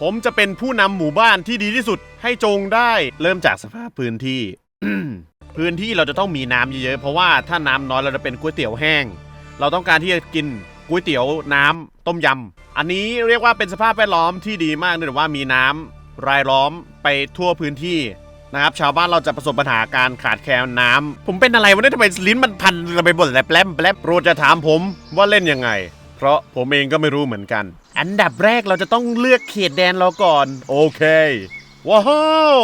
ผมจะเป็นผู้นำหมู่บ้านที่ดีที่สุดให้จงได้ เริ่มจากสภาพพื้นที่ พื้นที่เราจะต้องมีน้ำเยอะๆ เพราะว่าถ้าน้ำน้อยเราจะเป็นก๋วยเตี๋ยวแห้ง เราต้องการที่จะกินก๋วยเตี๋ยวน้ำต้มยำ อันนี้เรียกว่าเป็นสภาพแวดล้อมที่ดีมากเนื่องจากว่ามีน้ำรายล้อมไปทั่วพื้นที่นะครับชาวบ้านเราจะประสบปัญหาการขาดแคลนน้ำผมเป็นอะไรวะเนี่ยทำไมลิ้นมันพันไปหมดแลบแลบแลบโปรดจะถามผมว่าเล่นยังไง เพราะผมเองก็ไม่รู้เหมือนกัน อันดับแรกเราจะต้องเลือกเขตแดนเราก่อน โอเค ว้าว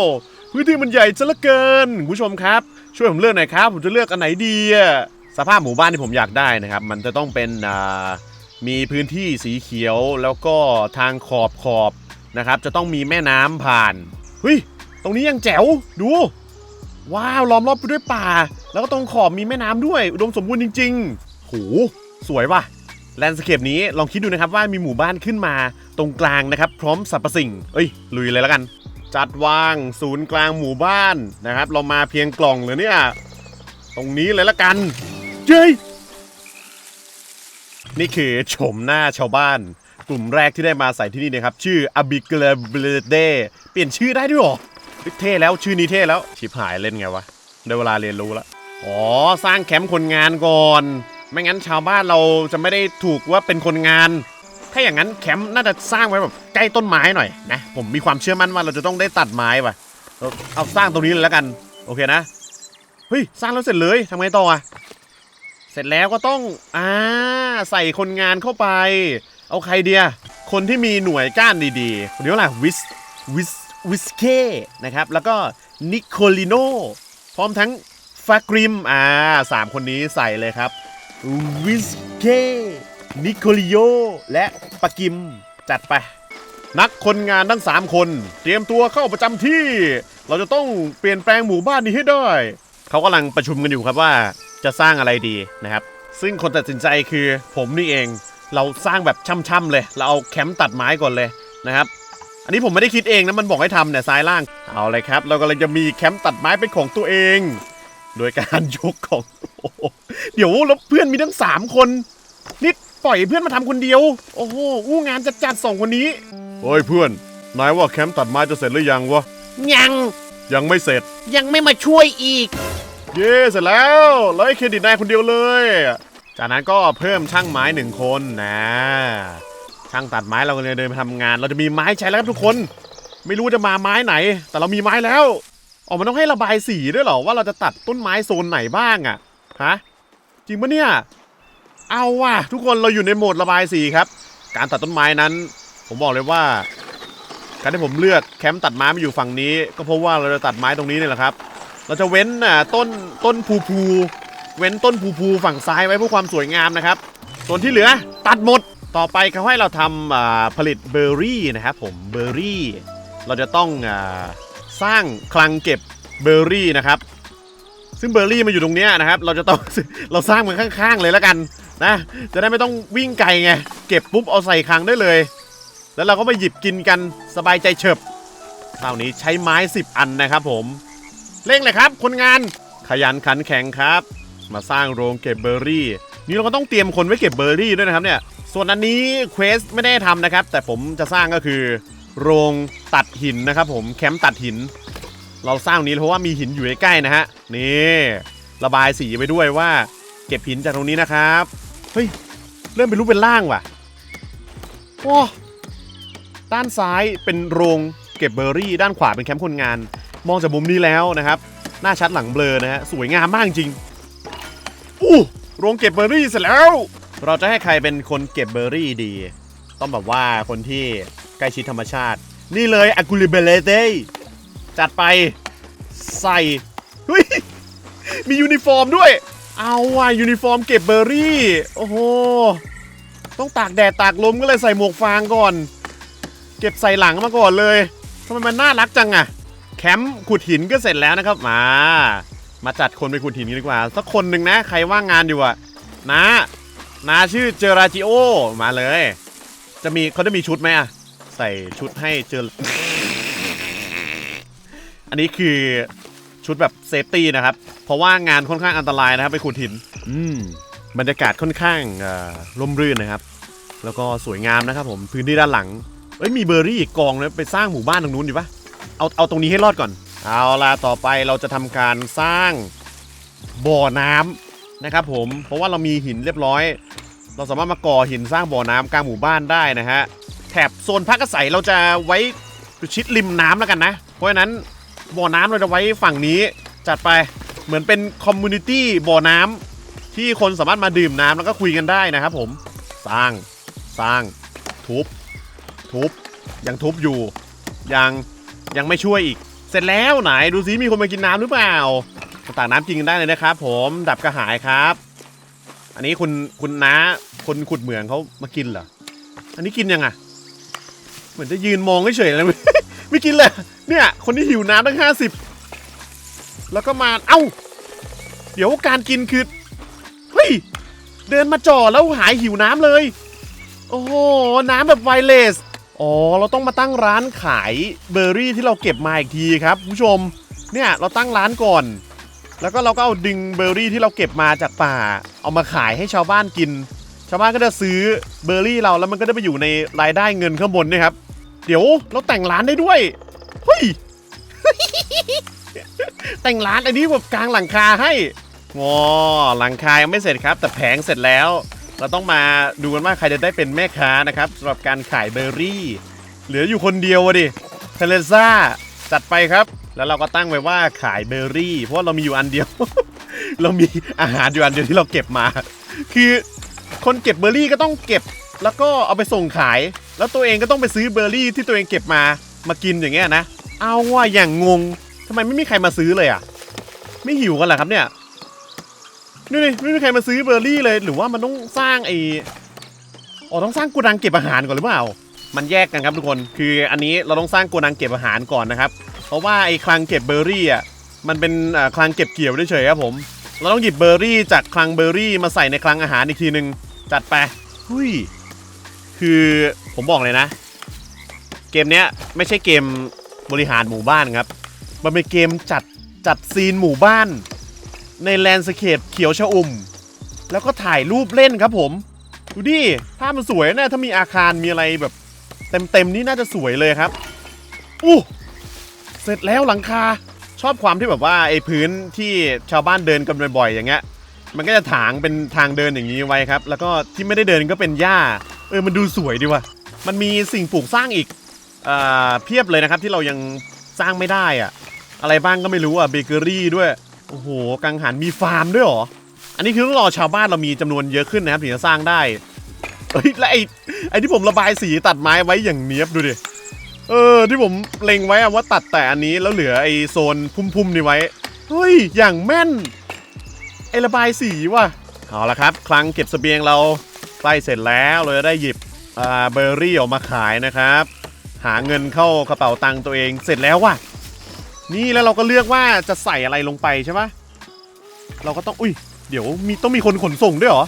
พื้นที่มันใหญ่ซะเหลือเกินคุณผู้ชมครับ ช่วยผมเลือกหน่อยครับ ผมจะเลือกอันไหนดีอะสภาพหมู่บ้านที่ผมอยากได้นะครับ มันจะต้องเป็นอ่ามีพื้นที่สีเขียวแล้วก็ทางขอบขอบนะครับ จะต้องมีแม่น้ำผ่านเฮ้ยตรงนี้ยังแจ๋วดู ว้าวล้อมรอบไปด้วยป่า แล้วก็ตรงขอบมีแม่น้ำด้วย อุดมสมบูรณ์จริงๆโหสวยว่ะ แลนด์สเคปนี้ลองคิดดูนะครับว่ามีหมู่บ้านขึ้นมาตรงกลางนะครับ พร้อมสรรพสิ่ง เอ้ย ลุยเลยแล้วกัน จัดวางศูนย์กลางหมู่บ้านนะครับ เรามาเพียงกล่องเลยเนี่ย ตรงนี้เลยละกันเย้ยนี่คือโฉมหน้าชาวบ้าน กลุ่มแรกที่ได้มาใส่ที่นี่นะครับ ชื่ออบิเกลเบเดเปลี่ยนชื่อได้ด้วยหรอเฮ้ยเท่แล้วชื่อนี้เท่แล้วชิบหายเล่นไงวะได้เวลาเรียนรู้แล้วอ๋อสร้างแคมป์คนงานก่อน ไม่งั้นชาวบ้านเราจะไม่ได้ถูกว่าเป็นคนงาน ถ้าอย่างนั้นแคมป์น่าจะสร้างไว้แบบใกล้ต้นไม้หน่อยนะ ผมมีความเชื่อมั่นว่าเราจะต้องได้ตัดไม้ว่ะเราเอาสร้างตรงนี้เลยแล้วกัน โอเคนะ เฮ้ย สร้างแล้วเสร็จเลยทำไงต่ออะเสร็จแล้วก็ต้องอ่าใส่คนงานเข้าไป เอาใครเดีย คนที่มีหน่วยก้านดีๆคนนี้ว่าอะวิสวิสวิสเก้นะครับ แล้วก็นิโคลิโนพร้อมทั้งฟากริม อ่าสามคนนี้ใส่เลยครับ วิสเก้นิโคลิโอและปากิม จัดไป นักคนงานทั้ง 3 คน เตรียมตัวเข้าประจำที่ เราจะต้องเปลี่ยนแปลงหมู่บ้านนี้ให้ได้ เขากำลังประชุมกันอยู่ครับว่าจะสร้างอะไรดีนะครับ ซึ่งคนตัดสินใจคือผมนี่เอง เราสร้างแบบช่ำๆเลย เราเอาแคมป์ตัดไม้ก่อนเลยนะครับ อันนี้ผมไม่ได้คิดเองนะ มันบอกให้ทำเนี่ยซ้ายล่าง เอาเลยครับ เรากำลังจะมีแคมป์ตัดไม้เป็นของตัวเอง โดยการยกของโอ้โหเดี๋ยวแล้วเพื่อนมีทั้งสามคนนี่ปล่อยให้เพื่อนมาทำคนเดียว โอ้โหอู้งานจัดจัดๆสองคนนี้เฮ้ยเพื่อนนายว่าแคมป์ตัดไม้จะเสร็จหรือยังวะยังยังไม่เสร็จ ยังไม่มาช่วยอีก เย้เสร็จแล้วแล้วให้เครดิตนายคนเดียวเลย จากนั้นก็เพิ่มช่างไม้หนึ่งคนนะช่างตัดไม้เราก็เลยเดินไปทำงาน เราจะมีไม้ใช้แล้วครับทุกคน ไม่รู้จะมาไม้ไหน แต่เรามีไม้แล้ว อ๋อมันต้องให้ระบายสีด้วยเหรอว่าเราจะตัดต้นไม้โซนไหนบ้างอะฮะจริงปะเนี่ย เอาว่ะทุกคนเราอยู่ในโหมดระบายสีครับ การตัดต้นไม้นั้น ผมบอกเลยว่าการที่ผมเลือกแคมป์ตัดไม้มาอยู่ฝั่งนี้ ก็เพราะว่าเราจะตัดไม้ตรงนี้นี่แหละครับ เราจะเว้นน่ะต้นต้นภูภูเว้นต้นภูภูฝั่งซ้ายไว้เพื่อความสวยงามนะครับ ส่วนที่เหลือตัดหมดต่อไปเขาให้เราทำผลิตเบอร์รี่นะครับผมเบอร์รี่ เราจะต้องอา สร้างคลังเก็บเบอร์รี่นะครับ ซึ่งเบอร์รี่มันอยู่ตรงเนี้ยนะครับ เราจะต้อง เราสร้างมันข้างๆเลยแล้วกันนะ จะได้ไม่ต้องวิ่งไกลไง เก็บปุ๊บเอาใส่คลังได้เลย แล้วเราก็ไปหยิบกินกันสบายใจเฉิบคราวนี้ใช้ไม้ 10 อันนะครับผม เร่งเลยครับ คนงานขยันขันแข็งครับ มาสร้างโรงเก็บเบอร์รี่ นี่เราก็ต้องเตรียมคนไว้เก็บเบอร์รี่ด้วยนะครับเนี่ย ส่วนอันนี้เควสไม่ได้ทำนะครับ แต่ผมจะสร้างก็คือ โรงตัดหินนะครับผมแคมป์ตัดหิน เราสร้างนี้เพราะว่ามีหินอยู่ใกล้ๆนะฮะนี่ระบายสีไปด้วยว่า เก็บหินจากตรงนี้นะครับเฮ้ยเริ่มเป็นรูปเป็นร่างว่ะโอ้ด้านซ้ายเป็นโรงเก็บเบอร์รี่ ด้านขวาเป็นแคมป์คนงาน มองจากมุมนี้แล้วนะครับ หน้าชัดหลังเบลอนะฮะสวยงามมากจริงอู้โรงเก็บเบอร์รี่เสร็จแล้ว เราจะให้ใครเป็นคนเก็บเบอร์รี่ดี ต้องแบบว่าคนที่ ใกล้ชิดธรรมชาติ นี่เลยอากูลิเบเลเตจัดไปใส่เฮ้ยมียูนิฟอร์มด้วย เอาว่ะยูนิฟอร์มเก็บเบอร์รี่ โอ้โห ต้องตากแดดตากลมก็เลยใส่หมวกฟางก่อน เก็บใส่หลังมาก่อนเลยทำไมมันน่ารักจังอะแคมป์ขุดหินก็เสร็จแล้วนะครับมา มาจัดคนไปขุดหินกันดีกว่า สักคนหนึ่งนะ ใครว่างงานอยู่อะนะนาชื่อเจอราจิโอมาเลย จะมีเขาจะมีชุดไหมอะ ใส่ชุดให้เจอ อันนี้คือชุดแบบเซฟตี้นะครับ เพราะว่างานค่อนข้างอันตรายนะครับไปขุดหิน อืมบรรยากาศค่อนข้างเอ่อร่มรื่นนะครับ แล้วก็สวยงามนะครับ ผมพื้นที่ด้านหลังเอ้ยมีเบอร์รี่อีกกองเลยไปสร้างหมู่บ้านตรงนู้นดีปะเอาเอาตรงนี้ให้รอดก่อน เอาล่ะต่อไปเราจะทำการสร้างบ่อน้ำนะครับ ผมเพราะว่าเรามีหินเรียบร้อย เราสามารถมาก่อหินสร้างบ่อน้ำกลางหมู่บ้านได้นะฮะ แถบโซนพักอาศัยเราจะไว้ชิดริมน้ำแล้วกันนะ เพราะฉะนั้นบ่อน้ำเราจะไว้ฝั่งนี้จัดไปเหมือนเป็นคอมมูนิตี้บ่อน้ำที่คนสามารถมาดื่มน้ำแล้วก็คุยกันได้นะครับผมสร้างสร้างทุบทุบยังทุบอยู่ยังยังไม่ช่วยอีก เสร็จแล้วไหนดูซิมีคนมากินน้ำหรือเปล่าต่างน้ำกินกันได้เลยนะครับ ผมดับกระหายครับ อันนี้คุณคุณน้าคนขุดเหมืองเขามากินเหรออันนี้กินยังอะเห มือนจะยืนมองเฉยๆเลยไม่กินเลยเนี่ย คนที่หิวน้ำตั้งห้าสิบแล้วก็มาเอ้า เดี๋ยวการกินคือเฮ้ยเดินมาจ่อแล้วหายหิวน้ำเลย โอ้โหน้ำแบบไวเลสอ๋อ เราต้องมาตั้งร้านขายเบอร์รี่ที่เราเก็บมาอีกทีครับคุณผู้ชม เนี่ยเราตั้งร้านก่อน แล้วก็เราก็เอาดึงเบอร์รี่ที่เราเก็บมาจากป่า เอามาขายให้ชาวบ้านกิน ชาวบ้านก็จะซื้อเบอร์รี่เราแล้วมันก็จะไปอยู่ในรายได้เงินข้างบนนะครับ เดี๋ยวเราแต่งร้านได้ด้วยเฮ้ยแต่งร้านอันนี้แบบกลางหลังคาให้งอหลังคายังไม่เสร็จครับ แต่แผงเสร็จแล้ว เราต้องมาดูกันว่าใครจะได้เป็นแม่ค้านะครับสำหรับการขายเบอร์รี่ เหลืออยู่คนเดียวอะดิเทเลซ่าจัดไปครับ แล้วเราก็ตั้งไว้ว่าขายเบอร์รี่ เพราะาเรามีอยู่อันเดียว เรามีอาหารอยู่อันเดียวที่เราเก็บมา คือคนเก็บเบอร์รี่ก็ต้องเก็บ แล้วก็เอาไปส่งขาย แล้วตัวเองก็ต้องไปซื้อเบอร์รี่ที่ตัวเองเก็บมามากินอย่างเงี้ยนะ เอาว่าอย่างงงทำไมไม่มีใครมาซื้อเลยอะ ไม่หิวกันเหรอครับเนี่ยนี่นี่ไม่มีใครมาซื้อเบอร์รี่เลย หรือว่ามันต้องสร้างไอ้อ๋อต้องสร้างโกดังเก็บอาหารก่อนหรือเปล่า มันแยกกันครับทุกคน คืออันนี้เราต้องสร้างโกดังเก็บอาหารก่อนนะครับ เพราะว่าไอ้คลังเก็บเบอร์รี่อะ มันเป็นคลังเก็บเกี่ยวเฉยครับผม เราต้องหยิบเบอร์รี่จากคลังเบอร์รี่มาใส่ในคลังอาหารอีกทีหนึ่งจัดไปหุย คือผมบอกเลยนะ เกมเนี้ยไม่ใช่เกมบริหารหมู่บ้านครับ มันเป็นเกมจัดจัดซีนหมู่บ้าน ในแลนด์สเคปเขียวชอุ่ม แล้วก็ถ่ายรูปเล่นครับผม ดูดิภาพมันสวยนะถ้ามีอาคารมีอะไรแบบเต็มๆนี่น่าจะสวยเลยครับอู้เสร็จแล้วหลังคาชอบความที่แบบว่าไอ้พื้นที่ชาวบ้านเดินกันบ่อยๆอย่างเงี้ยมันก็จะถางเป็นทางเดินอย่างนี้ไว้ครับ แล้วก็ที่ไม่ได้เดินก็เป็นหญ้า เออมันดูสวยดีว่ะ มันมีสิ่งปลูกสร้างอีกอ่าเพียบเลยนะครับที่เรายังสร้างไม่ได้อะอะไรบ้างก็ไม่รู้อะเบเกอรี่ด้วยโอ้โหกังหันมีฟาร์มด้วยหรอ อันนี้คือต้องรอชาวบ้านเรามีจำนวนเยอะขึ้นนะครับถึงจะสร้างได้เฮ้ยและไอ้ไอ้ที่ผมระบายสีตัดไม้ไว้อย่างเนี้ยบดูดิเออที่ผมเล็งไว้อะว่าตัดแต่อันนี้แล้วเหลือไอ้โซนพุ่มๆนี่ไว้เฮ้ยอย่างแม่นไอ้ระบายสีว่ะเอาละครับ คลังเก็บสเสบียงเรา ใกล้เสร็จแล้วเราจะได้หยิบเบอร์รี่ออกมาขายนะครับ หาเงินเข้ากระเป๋าตังค์ตัวเองเสร็จแล้วว่ะ นี่แล้วเราก็เลือกว่าจะใส่อะไรลงไปใช่ปะเราก็ต้องอุ้ยเดี๋ยวมีต้องมีคนขนส่งด้วยเหรอ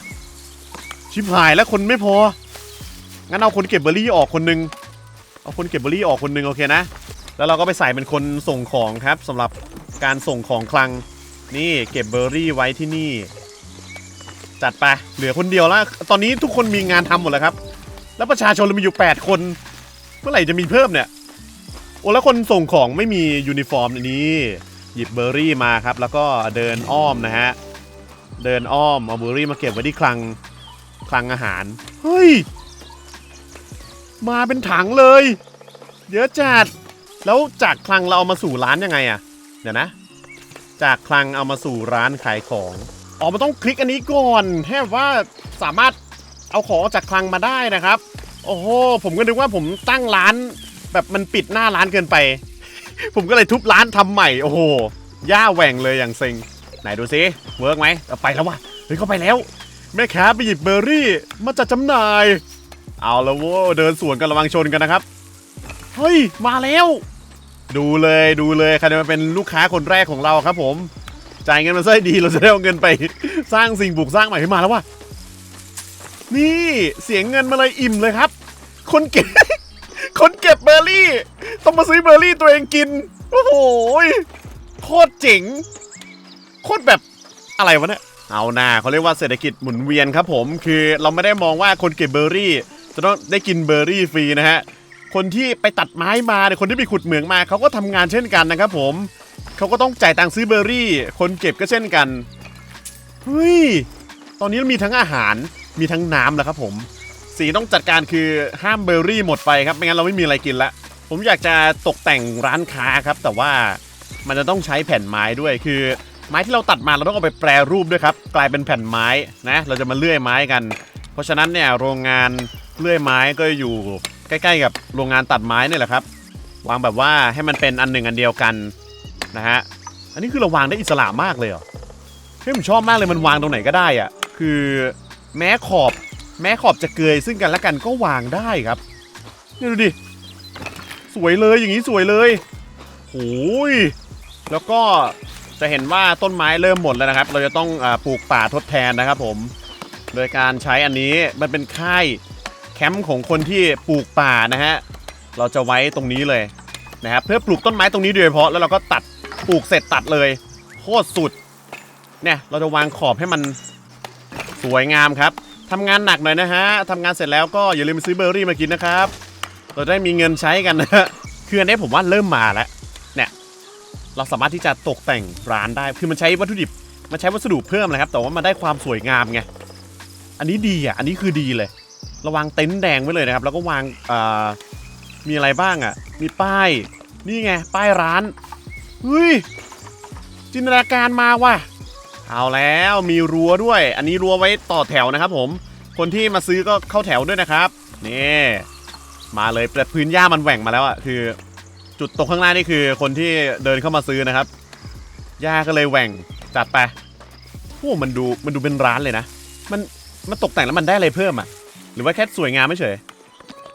ชิบหายแล้วคนไม่พอ งั้นเอาคนเก็บเบอร์รี่ออกคนนึง เอาคนเก็บเบอร์รี่ออกคนนึงโอเคนะ แล้วเราก็ไปใส่เป็นคนส่งของครับสำหรับการส่งของคลัง นี่เก็บเบอร์รี่ไว้ที่นี่ จัดไป เหลือคนเดียวแล้ว ตอนนี้ทุกคนมีงานทำหมดแล้วครับ แล้วประชาชนเรามีอยู่ 8 คน เมื่อไหร่จะมีเพิ่มเนี่ย โอ้แล้วคนส่งของไม่มียูนิฟอร์มนี้ หยิบเบอร์รี่มาครับ แล้วก็เดินอ้อมนะฮะ เดินอ้อมเอาเบอร์รี่มาเก็บไว้ที่คลัง คลังอาหาร เฮ้ย มาเป็นถังเลย เยอะจัด แล้วจากคลังเราเอามาสู่ร้านยังไงอะเดี๋ยวนะ จากคลังเอามาสู่ร้านขายของ อ๋อมันต้องคลิกอันนี้ก่อนให้แบบว่าสามารถเอาของออกจากคลังมาได้นะครับ โอ้โหผมก็นึกว่าผมตั้งร้าน แบบมันปิดหน้าร้านเกินไป ผมก็เลยทุบร้านทำใหม่โอ้โหย่าแหว่งเลยอย่างเซ็งไหนดูซิเวิร์กไหมไปแล้ววะเฮ้ยเข้าไปแล้ว แม่ค้าไปหยิบเบอร์รี่มาจัดจำหน่าย เอาแล้วโว้เดินสวนกันระวังชนกันนะครับเฮ้ยมาแล้ว ดูเลยดูเลยใครจะมาเป็นลูกค้าคนแรกของเราครับผม จ่ายเงินมาซะให้ดีเราจะได้เอาเงินไป สร้างสิ่งปลูกสร้างใหม่ขึ้นมาแล้วว่ะนี่เสียงเงินมาเลยอิ่มเลยครับ คนเก็บ คนเก็บเบอร์รี่ ต้องมาซื้อเบอร์รี่ตัวเองกิน โอ้โหโคตรเจ๋ง โคตรแบบอะไรวะเนี่ยเอาหน้าเขาเรียกว่าเศรษฐกิจหมุนเวียนครับผม คือเราไม่ได้มองว่าคนเก็บเบอร์รี่ จะต้องได้กินเบอร์รี่ฟรีนะฮะคนที่ไปตัดไม้มาเนี่ยคนที่ไปขุดเหมืองมาเขาก็ทำงานเช่นกันนะครับผม เขาก็ต้องจ่ายตังค์ซื้อเบอร์รี่ คนเก็บก็เช่นกันเฮ้ยตอนนี้มีทั้งอาหารมีทั้งน้ำแล้วครับผมสีต้องจัดการคือห้ามเบอร์รี่หมดไปครับไม่งั้นเราไม่มีอะไรกินละผมอยากจะตกแต่งร้านค้าครับ แต่ว่ามันจะต้องใช้แผ่นไม้ด้วยคือ ไม้ที่เราตัดมาเราต้องเอาไปแปรรูปด้วยครับ กลายเป็นแผ่นไม้นะ เราจะมาเลื่อยไม้กัน เพราะฉะนั้นเนี่ยโรงงานเลื่อยไม้ก็อยู่ใกล้ ๆ กับโรงงานตัดไม้นี่แหละครับ วางแบบว่าให้มันเป็นอันหนึ่งอันเดียวกัน นะฮะ อันนี้คือเราวางได้อิสระมากเลยเหรอเฮ้ยผมชอบมากเลยมันวางตรงไหนก็ได้อะคือแม้ขอบ แม้ขอบจะเกยซึ่งกันและกันก็วางได้ครับนี่ดูดิ สวยเลยอย่างนี้สวยเลยโอ้ยแล้วก็จะเห็นว่าต้นไม้เริ่มหมดแล้วนะครับ เราจะต้องอปลูกป่าทดแทนนะครับผม โดยการใช้อันนี้มันเป็นค่ายแคมป์ของคนที่ปลูกป่านะฮะ เราจะไว้ตรงนี้เลยนะครับเพื่อปลูกต้นไม้ตรงนี้โดยเฉพาะแล้วเราก็ตัด ปลูกเสร็จตัดเลยโคตรสุด เนี่ยเราจะวางขอบให้มันสวยงามครับทำงานหนักหน่อยนะฮะทำงานเสร็จแล้วก็อย่าลืมซื้อเบอร์รี่มากินนะครับ เราได้มีเงินใช้กันนะฮะคืออันนี้ผมว่าเริ่มมาแล้ว เนี่ย เราสามารถที่จะตกแต่งร้านได้ คือมันใช้วัตถุดิบ มันใช้วัสดุเพิ่มนะครับ แต่ว่ามันได้ความสวยงามไง อันนี้ดีอะ อันนี้คือดีเลย ระวางเต็นท์แดงไว้เลยนะครับ แล้วก็วางมีอะไรบ้างอะ มีป้าย นี่ไง ป้ายร้าน เฮ้ย จินตนาการมาว่ะ เอาแล้วมีรั้วด้วย อันนี้รั้วไว้ต่อแถวนะครับผม คนที่มาซื้อก็เข้าแถวด้วยนะครับ นี่มาเลยแต่พื้นหญ้ามันแหว่งมาแล้วอะคือ จุดตรงข้างหน้านี่คือคนที่เดินเข้ามาซื้อนะครับ หญ้าก็เลยแหว่งจัดไปโอ้มันดูมันดูเป็นร้านเลยนะ มันมันตกแต่งแล้วมันได้อะไรเพิ่มอะหรือว่าแค่สวยงามไม่เฉย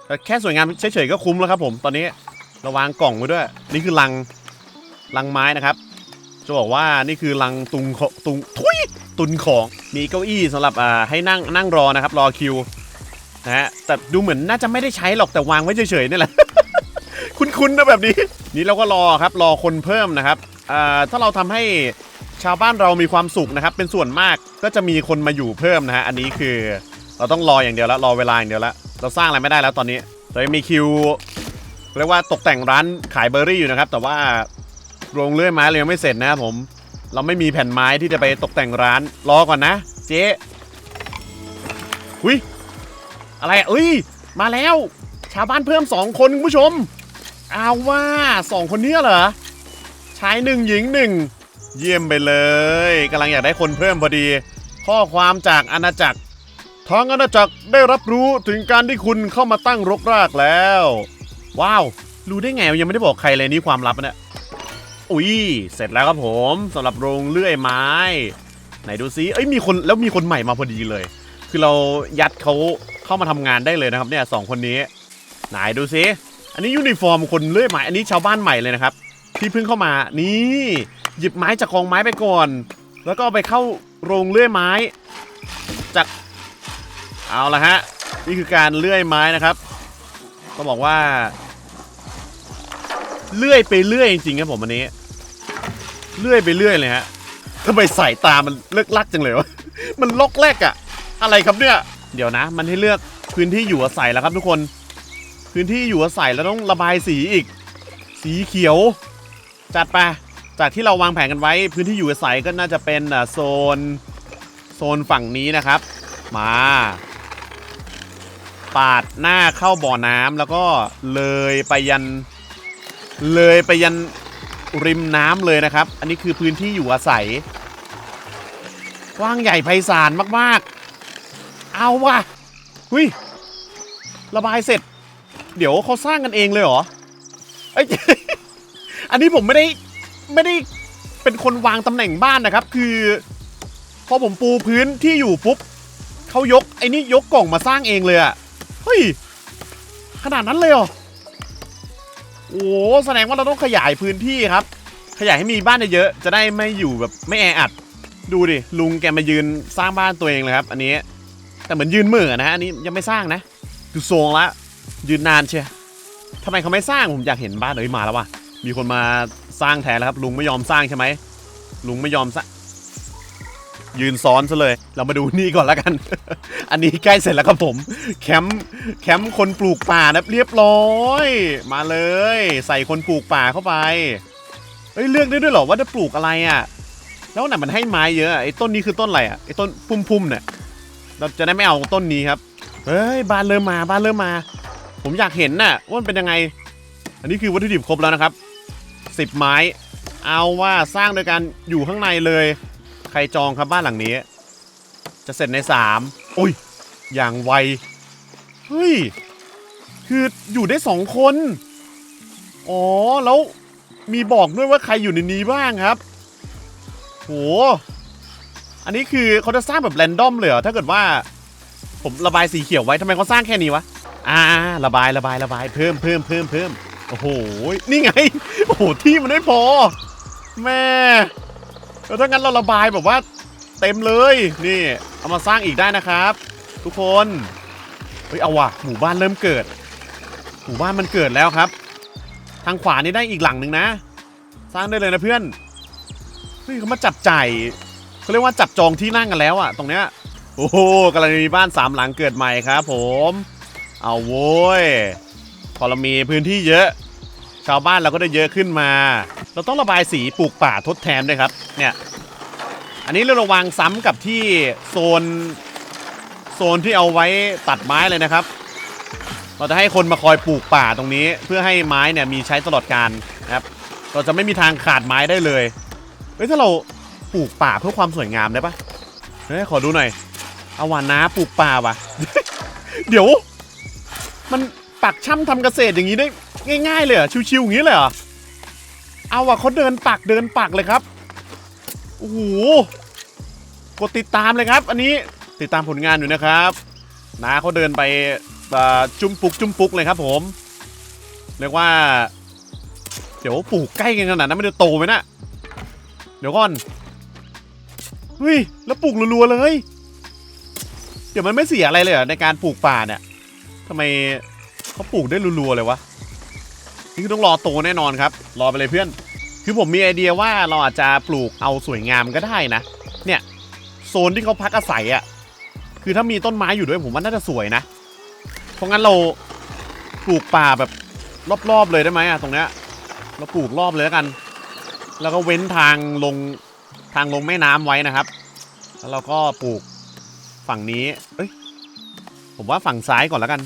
แต่แค่สวยงามเฉยๆก็คุ้มแล้วครับผม ตอนนี้ราวางกล่องไว้ด้วย นี่คือลัง ลังไม้นะครับ จะบอกว่านี่คือลังตุงตุงทุยตุนของมีเก้าอี้สำหรับอ่าให้นั่งนั่งรอนะครับ รอคิวนะฮะแต่ดูเหมือนน่าจะไม่ได้ใช้หรอกแต่วางไว้เฉยๆนี่แหละคุ้นๆนะแบบนี้ นี่เราก็รอครับรอคนเพิ่มนะครับอ่าถ้าเราทำให้ชาวบ้านเรามีความสุขนะครับ เป็นส่วนมากก็จะมีคนมาอยู่เพิ่มนะฮะอันนี้คือเราต้องรออย่างเดียวแล้วรอเวลาอย่างเดียวแล้วเราสร้างอะไรไม่ได้แล้วตอนนี้เรายังมีคิวเรียกว่าตกแต่งร้านขายเบอร์รี่อยู่นะครับ แต่ว่า โรงเลื่อยไม้เรายังไม่เสร็จนะผม เราไม่มีแผ่นไม้ที่จะไปตกแต่งร้าน รอก่อนนะ เจ๊หุยอะไรอะเอ้ย มาแล้ว ชาวบ้านเพิ่มสองคนคุณผู้ชม เอาว่าสองคนนี้เหรอ ชายหนึ่งหญิงหนึ่ง เยี่ยมไปเลยกำลังอยากได้คนเพิ่มพอดี ข้อความจากอาณาจักรทางอาณาจักรได้รับรู้ถึงการที่คุณเข้ามาตั้งรกรากแล้ว ว้าว รู้ได้ไงยังไม่ได้บอกใครเลยนี่ความลับนะเนี่ย อุ้ยเสร็จแล้วครับผมสำหรับโรงเลื่อยไม้ ไหนดูซิเอ้ยมีคนแล้วมีคนใหม่มาพอดีเลย คือเรายัดเขาเข้ามาทำงานได้เลยนะครับเนี่ยสองคนนี้ไหนดูซิอันนี้ยูนิฟอร์มคนเลื่อยไม้อันนี้ชาวบ้านใหม่เลยนะครับ ที่เพิ่งเข้ามานี่หยิบไม้จากกองไม้ไปก่อน แล้วก็เอาไปเข้าโรงเลื่อยไม้จากเอาละฮะนี่คือการเลื่อยไม้นะครับก็บอกว่า เลื่อยไปเรื่อยจริงๆครับผมอันนี้ เลื่อยไปเรื่อยเลยฮะทำไมสายตามันเลิกลักจังเลยวะ มันลกแรกอะอะไรครับเนี่ย เดี๋ยวนะ มันให้เลือกพื้นที่อยู่อาศัยแล้วครับทุกคน พื้นที่อยู่อาศัยแล้วต้องระบายสีอีก สีเขียว จัดไป จากที่เราวางแผนกันไว้ พื้นที่อยู่อาศัยก็น่าจะเป็นโซน โซนฝั่งนี้นะครับ มา ปาดหน้าเข้าบ่อน้ำแล้วก็เลยไปยัน เลยไปยัน ริมน้ำเลยนะครับ อันนี้คือพื้นที่อยู่อาศัยกว้างใหญ่ไพศาลมากๆ เอาว่ะหุยระบายเสร็จ เดี๋ยวเขาสร้างกันเองเลยเหรอเอ้ยอันนี้ผมไม่ได้ไม่ได้เป็นคนวางตำแหน่งบ้านนะครับ คือ พอผมปูพื้นที่อยู่ปุ๊บเขายกไอ้นี่ยกกล่องมาสร้างเองเลยอะเฮ้ยขนาดนั้นเลยเหรอ โอ้แสดงว่าเราต้องขยายพื้นที่ครับ ขยายให้มีบ้านเยอะๆจะได้ไม่อยู่แบบไม่แออัด ดูดิลุงแกมายืนสร้างบ้านตัวเองเลยครับ อันนี้ แต่เหมือนยืนเหม่อนะฮะอันนี้ยังไม่สร้างนะดูทรงละยืนนานเชียทำไมเขาไม่สร้างผมอยากเห็นบ้านเอ้ยมาแล้วว่ะมีคนมาสร้างแทนแล้วครับ ลุงไม่ยอมสร้างใช่ไหมลุงไม่ยอมสร้าง ยืนซ้อนซะเลย เรามาดูนี่ก่อนแล้วกัน อันนี้ใกล้เสร็จแล้วครับผม แคมป์แคมป์คนปลูกป่านะเรียบร้อย มาเลย ใส่คนปลูกป่าเข้าไป เฮ้ยเลือกได้ด้วยเหรอว่าจะปลูกอะไรอะ แล้วไหนมันให้ไม้เยอะอะไอ้ต้นนี้คือต้นอะไรอะไอ้ต้นพุ่มๆเนี่ยเราจะได้ไม่เอาต้นนี้ครับ เฮ้ยบ้านเริ่มมาบ้านเริ่มมา ผมอยากเห็นน่ะว่ามันเป็นยังไง อันนี้คือวัตถุดิบครบแล้วนะครับสิบไม้ เอาว่าสร้างโดยการอยู่ข้างในเลย ใครจองครับบ้านหลังนี้ จะเสร็จในสามโอ้ย อย่างไว เฮ้ย คืออยู่ได้สองคน อ๋อ แล้วมีบอกด้วยว่าใครอยู่ในนี้บ้างครับ โห อันนี้คือเขาจะสร้างแบบแรนดอมเลยเหรอ ถ้าเกิดว่า ผมระบายสีเขียวไว้ทำไมเขาสร้างแค่นี้วะ อ่า ระบายระบายระบายเพิ่มเพิ่มเพิ่มเพิ่มโอ้โห นี่ไง โอ้โห ที่มันไม่พอ แม่ แล้วถ้างั้นเราระบายแบบว่าเต็มเลยนี่เอามาสร้างอีกได้นะครับ ทุกคนเฮ้ยเอาว่ะหมู่บ้านเริ่มเกิด หมู่บ้านมันเกิดแล้วครับ ทางขวานี่ได้อีกหลังหนึ่งนะ สร้างได้เลยนะเพื่อนเฮ้ยเขามาจับจ่ายเขาเรียกว่าจับจองที่นั่งกันแล้วอะตรงเนี้ยโอ้โหกำลังมีบ้านสามหลังเกิดใหม่ครับ ผม เอาโว้ยพอเรามีพื้นที่เยอะ ชาวบ้านเราก็ได้เยอะขึ้นมา เราต้องระบายสีปลูกป่าทดแทนด้วยครับ เนี่ย อันนี้เราระวังซ้ำกับที่โซน โซนที่เอาไว้ตัดไม้เลยนะครับ เราจะให้คนมาคอยปลูกป่าตรงนี้ เพื่อให้ไม้เนี่ยมีใช้ตลอดการนะครับ เราจะไม่มีทางขาดไม้ได้เลย เฮ้ยถ้าเราปลูกป่าเพื่อความสวยงามได้ปะเฮ้ยขอดูหน่อย เอาวานาปลูกป่าว่ะเดี๋ยว มัน ปักช่ำทำเกษตรอย่างนี้ได้ง่าย ๆ เลยเหรอชิวๆอย่างนี้เลยเหรอเอาว่ะเขาเดินปักเดินปักเลยครับโอ้โหกดติดตามเลยครับ อันนี้ติดตามผลงานอยู่นะครับนาเขาเดินไปจุ่มปุกจุ่มปุกเลยครับผม เรียกว่า เดี๋ยวปลูกใกล้กันขนาดนั้นไม่ได้โตไหมนะเดี๋ยวก่อนเฮ้ยแล้วปลูกรัวๆเลย เดี๋ยวมันไม่เสียอะไรเลยเหรอในการปลูกป่าเนี่ยทำไม เขาปลูกได้รัวๆเลยวะนี่คือต้องรอโตแน่นอนครับ รอไปเลยเพื่อน คือผมมีไอเดียว่าเราอาจจะปลูกเอาสวยงามก็ได้นะ เนี่ยโซนที่เขาพักอาศัยอะ่ะ คือถ้ามีต้นไม้อยู่ด้วยผมว่าน่าจะสวยนะ เพราะงั้นเราปลูกป่าแบบรอบๆเลยได้ไหมอะ่ะตรงเนี้ย เราปลูกรอบเลยแล้วกัน แล้วก็เว้นทางลงทางลงแม่น้ำไว้นะครับ แล้วเราก็ปลูกฝั่งนี้ เอ้ย ผมว่าฝั่งซ้ายก่อนแล้วกัน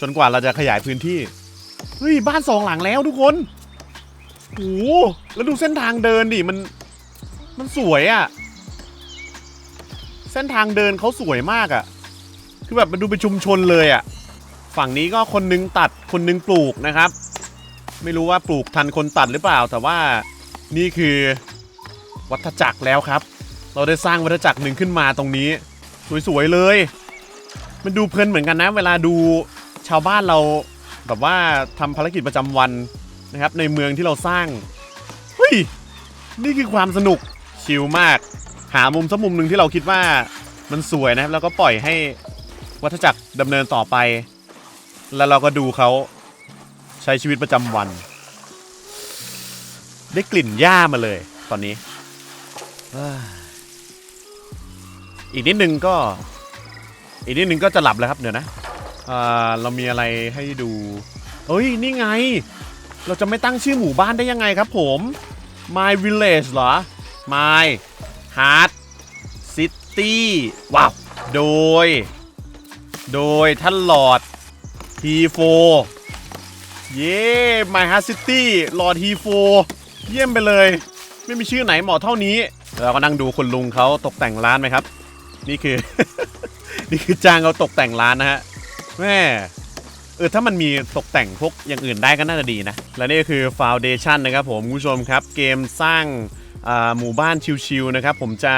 จนกว่าเราจะขยายพื้นที่ เฮ้ย บ้านสองหลังแล้วทุกคนโอ้โหแล้วดูเส้นทางเดินดิ มัน มันสวยอะ่ะ เส้นทางเดินเขาสวยมากอะ่ะ คือแบบมันดูเป็นชุมชนเลยอะ่ะ ฝั่งนี้ก็คนนึงตัด คนนึงปลูกนะครับ ไม่รู้ว่าปลูกทันคนตัดหรือเปล่า แต่ว่านี่คือวัฏจักรแล้วครับ เราได้สร้างวัฏจักรหนึ่งขึ้นมาตรงนี้ สวยๆเลย มันดูเพลินเหมือนกันนะ เวลาดู ชาวบ้านเราแบบว่าทำภารกิจประจำวันนะครับในเมืองที่เราสร้างเฮ้ยนี่คือความสนุกชิลมาก หามุมสักมุมหนึ่งที่เราคิดว่ามันสวยนะครับแล้วก็ปล่อยให้วัฏจักรดำเนินต่อไป แล้วเราก็ดูเขาใช้ชีวิตประจำวัน ได้กลิ่นหญ้ามาเลยตอนนี้ อีกนิดนึงก็ อีกนิดนึงก็จะหลับแล้วครับเดี๋ยวนะ อ่อเรามีอะไรให้ดูเฮ้ยนี่ไง เราจะไม่ตั้งชื่อหมู่บ้านได้ยังไงครับผม My Village เหรอ My Heart City ว้าว โดย โดยท่านหลอด T4 เย้ My Heart City หลอด T4 เยี่ยมไปเลย ไม่มีชื่อไหนเหมาะเท่านี้ เราก็นั่งดูคุณลุงเขาตกแต่งร้านไหมครับ นี่คือ นี่คือจ้างเขาตกแต่งร้านนะฮะ แม่เออถ้ามันมีตกแต่งพวกอย่างอื่นได้ก็น่าจะดีนะ และนี่ก็คือ Foundation นะครับผมคุณผู้ชมครับ เกมสร้างาหมู่บ้านชิวๆนะครับ ผมจะ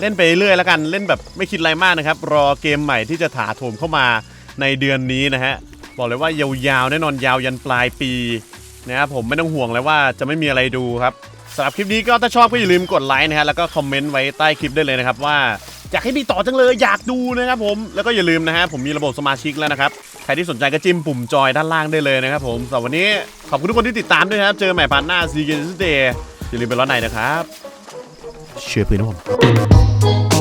เล่นไปเรื่อยแล้วกันเล่นแบบไม่คิดอะไรมากนะครับ รอเกมใหม่ที่จะถาโถมเข้ามาในเดือนนี้นะฮะบอกเลยว่ายาวๆแน่นอนยาวยันปลายปีนะครับผมไม่ต้องห่วงเลยว่าจะไม่มีอะไรดูครับสำหรับคลิปนี้ก็ถ้าชอบก็อย่าลืมกดไลค์นะฮะแล้วก็คอมเมนต์ไว้ใต้คลิปได้เลยนะครับว่า อยากให้มีต่อจังเลยอยากดูนะครับผมแล้วก็อย่าลืมนะฮะผมมีระบบสมาชิกแล้วนะครับใครที่สนใจก็จิ้มปุ่มจอยด้านล่างได้เลยนะครับผมสำหรับวันนี้ขอบคุณทุกคนที่ติดตามด้วยนะครับเจอใหม่ผ่านหน้าซีเกนสเดย์อย่าลืมไปร้อนไหนนะครับเชื่อเพื่อนนะผม